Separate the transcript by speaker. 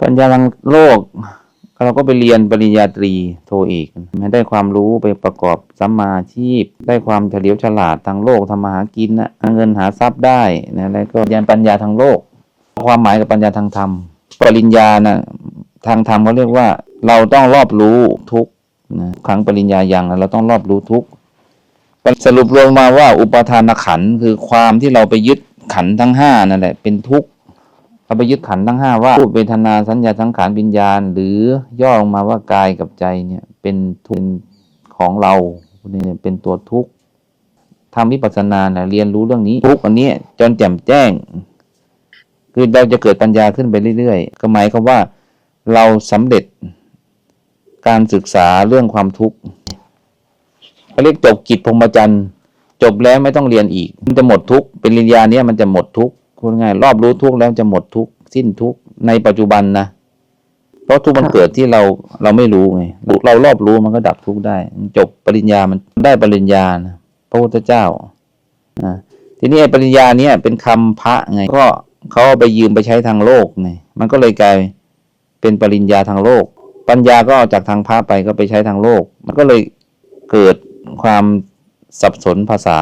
Speaker 1: ปัญญาทางโลก เราก็ไปเรียนปริญญาตรีโทเอกให้ได้ความรู้ไปประกอบสัมมาชีพ ได้ความเฉลียวฉลาดทางโลกทำมาหากินนะหาเงินหาทรัพย์ได้นะแล้วก็เรียนปัญญาทางโลก ความหมายกับปัญญาทางธรรม ปริญญานะทางธรรมเขาเรียกว่า เราต้องรอบรู้ทุกข์นะครั้งปริญญาอย่างเราต้องรอบรู้ทุกข์สรุปรวมมาว่าอุปทานขันคือความที่เราไปยึดขันทั้งห้านั่นแหละเป็นทุกข์ เราไปยึดขันทั้งห้าว่ารูปเวทนาสัญญาสังขารวิญญาณ หรือย่อลงมาว่ากายกับใจเนี่ยเป็นทุนของเราเนี่ยเป็นตัวทุกข์ทำวิปัสสนานะเรียนรู้เรื่องนี้ทุกอันนี้จนแจ่มแจ้ง คือเราจะเกิดปัญญาขึ้นไปเรื่อยๆ ก็หมายความว่าเราสำเร็จการศึกษาเรื่องความทุกข์เขาเรียกจบกิจพรหมจรรย์จบแล้วไม่ต้องเรียนอีก มันจะหมดทุกข์เป็นปริญญาเนี้ยมันจะหมดทุกข์ พูดง่ายรอบรู้ทุกข์แล้วจะหมดทุกข์สิ้นทุกข์ในปัจจุบันนะเพราะทุกข์มันเกิดที่เราเราไม่รู้ไงเรารอบรู้มันก็ดับทุกข์ได้มันจบปริญญามันได้ปริญญานะพระพุทธเจ้านะทีนี้ไอ้ปริญญาเนี้ยเป็นคำพระไงก็เขาเอาไปยืมไปใช้ทางโลกไงมันก็เลยกลายเป็นปริญญาทางโลก ปัญญาก็เอาจากทางพระไปก็ไปใช้ทางโลก มันก็เลยเกิดความสับสนภาษา